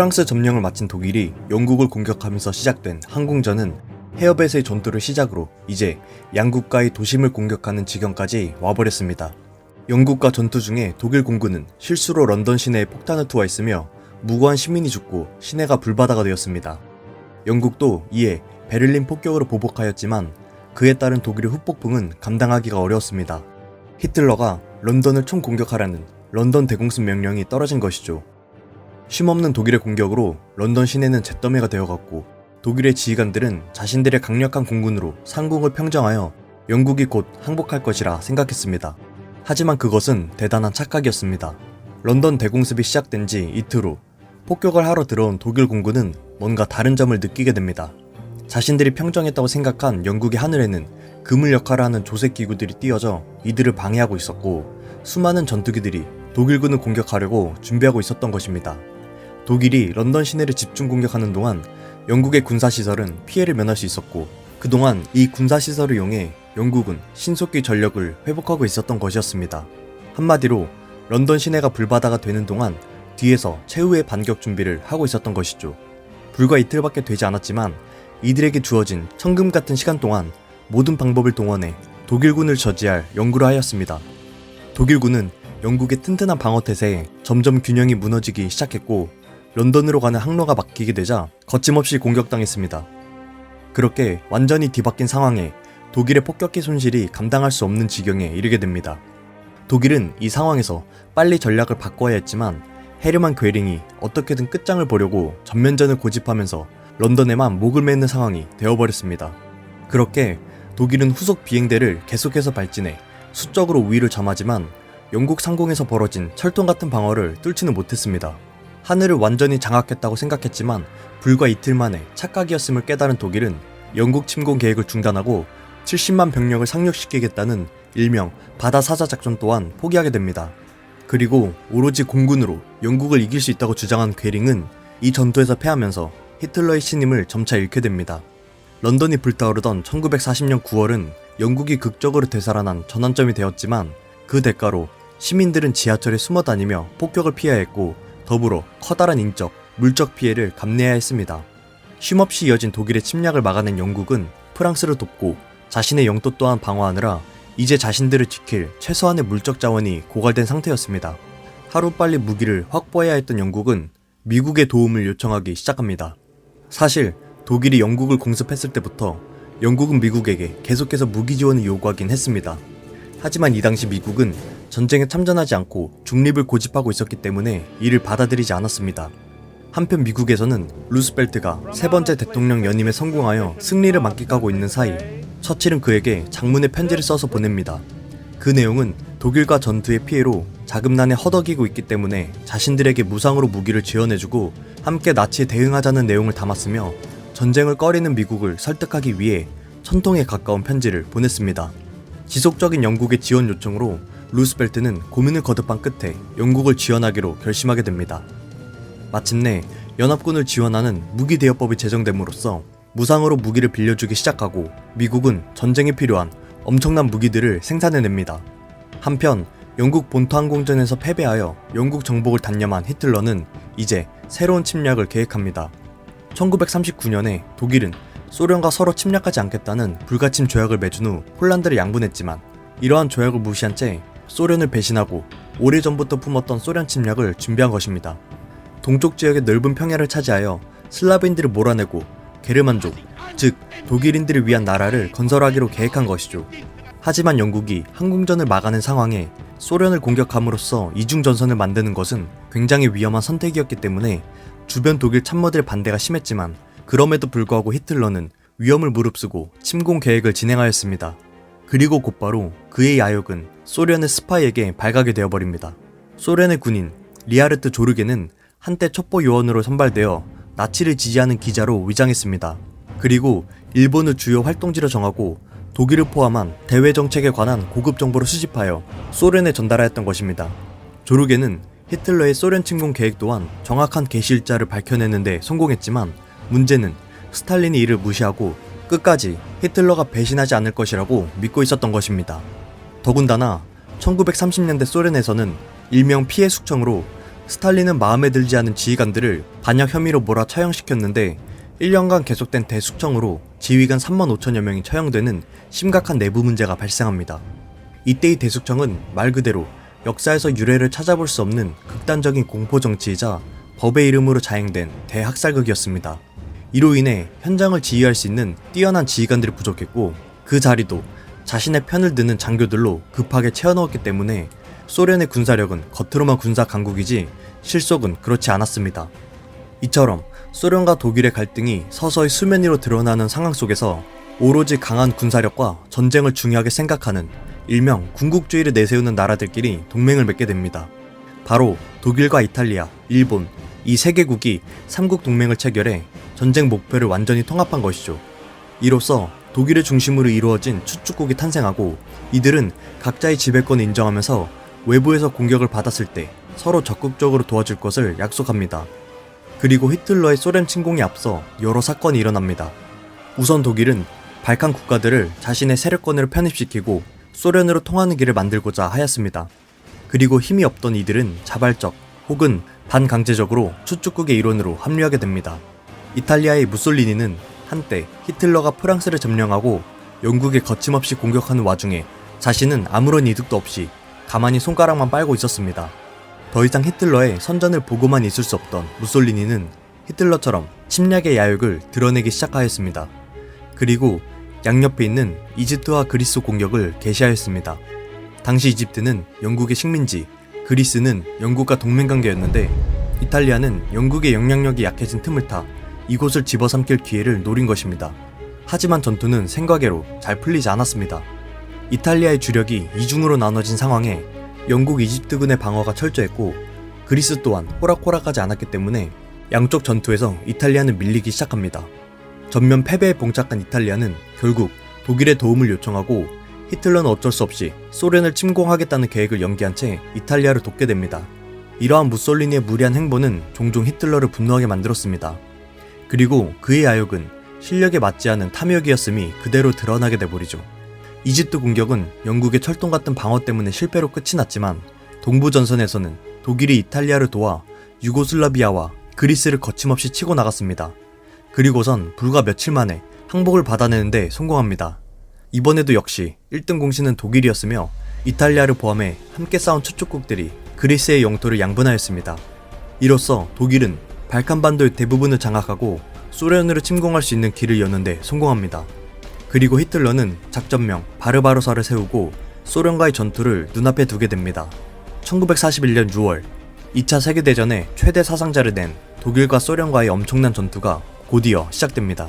프랑스 점령을 마친 독일이 영국을 공격하면서 시작된 항공전은 헤어벳의 전투를 시작으로 이제 양국가의 도심을 공격하는 지경까지 와버렸습니다. 영국과 전투 중에 독일 공군은 실수로 런던 시내에 폭탄을 투하했으며 무고한 시민이 죽고 시내가 불바다가 되었습니다. 영국도 이에 베를린 폭격으로 보복하였지만 그에 따른 독일의 후폭풍은 감당하기가 어려웠습니다. 히틀러가 런던을 총공격하라는 런던 대공습 명령이 떨어진 것이죠. 쉼없는 독일의 공격으로 런던 시내는 잿더미가 되어갔고 독일의 지휘관들은 자신들의 강력한 공군으로 상공을 평정하여 영국이 곧 항복할 것이라 생각했습니다. 하지만 그것은 대단한 착각이었습니다. 런던 대공습이 시작된 지 이틀 후 폭격을 하러 들어온 독일 공군은 뭔가 다른 점을 느끼게 됩니다. 자신들이 평정했다고 생각한 영국의 하늘에는 그물 역할을 하는 조색 기구들이 띄어져 이들을 방해하고 있었고 수많은 전투기들이 독일군을 공격하려고 준비하고 있었던 것입니다. 독일이 런던 시내를 집중 공격하는 동안 영국의 군사시설은 피해를 면할 수 있었고 그동안 이 군사시설을 이용해 영국은 신속히 전력을 회복하고 있었던 것이었습니다. 한마디로 런던 시내가 불바다가 되는 동안 뒤에서 최후의 반격 준비를 하고 있었던 것이죠. 불과 이틀밖에 되지 않았지만 이들에게 주어진 천금 같은 시간 동안 모든 방법을 동원해 독일군을 저지할 연구를 하였습니다. 독일군은 영국의 튼튼한 방어태세에 점점 균형이 무너지기 시작했고 런던으로 가는 항로가 막히게 되자 거침없이 공격당했습니다. 그렇게 완전히 뒤바뀐 상황에 독일의 폭격기 손실이 감당할 수 없는 지경에 이르게 됩니다. 독일은 이 상황에서 빨리 전략을 바꿔야 했지만 헤르만 괴링이 어떻게든 끝장을 보려고 전면전을 고집하면서 런던에만 목을 매는 상황이 되어버렸습니다. 그렇게 독일은 후속 비행대를 계속해서 발진해 수적으로 우위를 점하지만 영국 상공에서 벌어진 철통 같은 방어를 뚫지는 못했습니다. 하늘을 완전히 장악했다고 생각했지만 불과 이틀 만에 착각이었음을 깨달은 독일은 영국 침공 계획을 중단하고 70만 병력을 상륙시키겠다는 일명 바다 사자 작전 또한 포기하게 됩니다. 그리고 오로지 공군으로 영국을 이길 수 있다고 주장한 괴링은 이 전투에서 패하면서 히틀러의 신임을 점차 잃게 됩니다. 런던이 불타오르던 1940년 9월은 영국이 극적으로 되살아난 전환점이 되었지만 그 대가로 시민들은 지하철에 숨어 다니며 폭격을 피해야 했고 더불어 커다란 인적, 물적 피해를 감내해야 했습니다. 쉼없이 이어진 독일의 침략을 막아낸 영국은 프랑스를 돕고 자신의 영토 또한 방어하느라 이제 자신들을 지킬 최소한의 물적 자원이 고갈된 상태였습니다. 하루빨리 무기를 확보해야 했던 영국은 미국의 도움을 요청하기 시작합니다. 사실 독일이 영국을 공습했을 때부터 영국은 미국에게 계속해서 무기 지원을 요구하긴 했습니다. 하지만 이 당시 미국은 전쟁에 참전하지 않고 중립을 고집하고 있었기 때문에 이를 받아들이지 않았습니다. 한편 미국에서는 루스벨트가 세 번째 대통령 연임에 성공하여 승리를 만끽하고 있는 사이 처칠은 그에게 장문의 편지를 써서 보냅니다. 그 내용은 독일과 전투의 피해로 자금난에 허덕이고 있기 때문에 자신들에게 무상으로 무기를 지원해주고 함께 나치에 대응하자는 내용을 담았으며 전쟁을 꺼리는 미국을 설득하기 위해 천통에 가까운 편지를 보냈습니다. 지속적인 영국의 지원 요청으로 루스벨트는 고민을 거듭한 끝에 영국을 지원하기로 결심하게 됩니다. 마침내 연합군을 지원하는 무기 대여법이 제정됨으로써 무상으로 무기를 빌려주기 시작하고 미국은 전쟁에 필요한 엄청난 무기들을 생산해냅니다. 한편 영국 본토 항공전에서 패배하여 영국 정복을 단념한 히틀러는 이제 새로운 침략을 계획합니다. 1939년에 독일은 소련과 서로 침략하지 않겠다는 불가침 조약을 맺은 후 폴란드를 양분했지만 이러한 조약을 무시한 채 소련을 배신하고 오래전부터 품었던 소련 침략을 준비한 것입니다. 동쪽 지역의 넓은 평야를 차지하여 슬라브인들을 몰아내고 게르만족, 즉 독일인들을 위한 나라를 건설하기로 계획한 것이죠. 하지만 영국이 항공전을 막아낸 상황에 소련을 공격함으로써 이중 전선을 만드는 것은 굉장히 위험한 선택이었기 때문에 주변 독일 참모들의 반대가 심했지만 그럼에도 불구하고 히틀러는 위험을 무릅쓰고 침공 계획을 진행하였습니다. 그리고 곧바로 그의 야욕은 소련의 스파이에게 발각이 되어버립니다. 소련의 군인 리하르트 조르게는 한때 첩보 요원으로 선발되어 나치를 지지하는 기자로 위장했습니다. 그리고 일본을 주요 활동지로 정하고 독일을 포함한 대외 정책에 관한 고급 정보를 수집하여 소련에 전달하였던 것입니다. 조르게는 히틀러의 소련 침공 계획 또한 정확한 개시 일자를 밝혀내는데 성공했지만 문제는 스탈린이 이를 무시하고 끝까지 히틀러가 배신하지 않을 것이라고 믿고 있었던 것입니다. 더군다나 1930년대 소련에서는 일명 피해 숙청으로 스탈린은 마음에 들지 않은 지휘관들을 반역 혐의로 몰아 처형시켰는데 1년간 계속된 대숙청으로 지휘관 3만 5천여 명이 처형되는 심각한 내부 문제가 발생합니다. 이때의 대숙청은 말 그대로 역사에서 유래를 찾아볼 수 없는 극단적인 공포 정치이자 법의 이름으로 자행된 대학살극이었습니다. 이로 인해 현장을 지휘할 수 있는 뛰어난 지휘관들이 부족했고 그 자리도 자신의 편을 드는 장교들로 급하게 채워넣었기 때문에 소련의 군사력은 겉으로만 군사 강국이지 실속은 그렇지 않았습니다. 이처럼 소련과 독일의 갈등이 서서히 수면 위로 드러나는 상황 속에서 오로지 강한 군사력과 전쟁을 중요하게 생각하는 일명 군국주의를 내세우는 나라들끼리 동맹을 맺게 됩니다. 바로 독일과 이탈리아, 일본 이 세 개국이 삼국 동맹을 체결해 전쟁 목표를 완전히 통합한 것이죠. 이로써 독일을 중심으로 이루어진 추축국이 탄생하고 이들은 각자의 지배권을 인정하면서 외부에서 공격을 받았을 때 서로 적극적으로 도와줄 것을 약속합니다. 그리고 히틀러의 소련 침공에 앞서 여러 사건이 일어납니다. 우선 독일은 발칸 국가들을 자신의 세력권으로 편입시키고 소련으로 통하는 길을 만들고자 하였습니다. 그리고 힘이 없던 이들은 자발적 혹은 반강제적으로 추축국의 일원으로 합류하게 됩니다. 이탈리아의 무솔리니는 한때 히틀러가 프랑스를 점령하고 영국에 거침없이 공격하는 와중에 자신은 아무런 이득도 없이 가만히 손가락만 빨고 있었습니다. 더 이상 히틀러의 선전을 보고만 있을 수 없던 무솔리니는 히틀러처럼 침략의 야욕을 드러내기 시작하였습니다. 그리고 양옆에 있는 이집트와 그리스 공격을 개시하였습니다. 당시 이집트는 영국의 식민지, 그리스는 영국과 동맹관계였는데 이탈리아는 영국의 영향력이 약해진 틈을 타 이곳을 집어삼킬 기회를 노린 것입니다. 하지만 전투는 생각외로 잘 풀리지 않았습니다. 이탈리아의 주력이 이중으로 나눠진 상황에 영국 이집트군의 방어가 철저했고 그리스 또한 호락호락하지 않았기 때문에 양쪽 전투에서 이탈리아는 밀리기 시작합니다. 전면 패배에 봉착한 이탈리아는 결국 독일의 도움을 요청하고 히틀러는 어쩔 수 없이 소련을 침공하겠다는 계획을 연기한 채 이탈리아를 돕게 됩니다. 이러한 무솔리니의 무리한 행보는 종종 히틀러를 분노하게 만들었습니다. 그리고 그의 야욕은 실력에 맞지 않은 탐욕이었음이 그대로 드러나게 돼버리죠. 이집트 공격은 영국의 철동 같은 방어 때문에 실패로 끝이 났지만 동부 전선에서는 독일이 이탈리아를 도와 유고슬라비아와 그리스를 거침없이 치고 나갔습니다. 그리고선 불과 며칠 만에 항복을 받아내는데 성공합니다. 이번에도 역시 1등 공신은 독일이었으며 이탈리아를 포함해 함께 싸운 추축국들이 그리스의 영토를 양분하였습니다. 이로써 독일은 발칸반도의 대부분을 장악하고 소련으로 침공할 수 있는 길을 여는데 성공합니다. 그리고 히틀러는 작전명 바르바로사를 세우고 소련과의 전투를 눈앞에 두게 됩니다. 1941년 6월 2차 세계대전의 최대 사상자를 낸 독일과 소련과의 엄청난 전투가 곧이어 시작됩니다.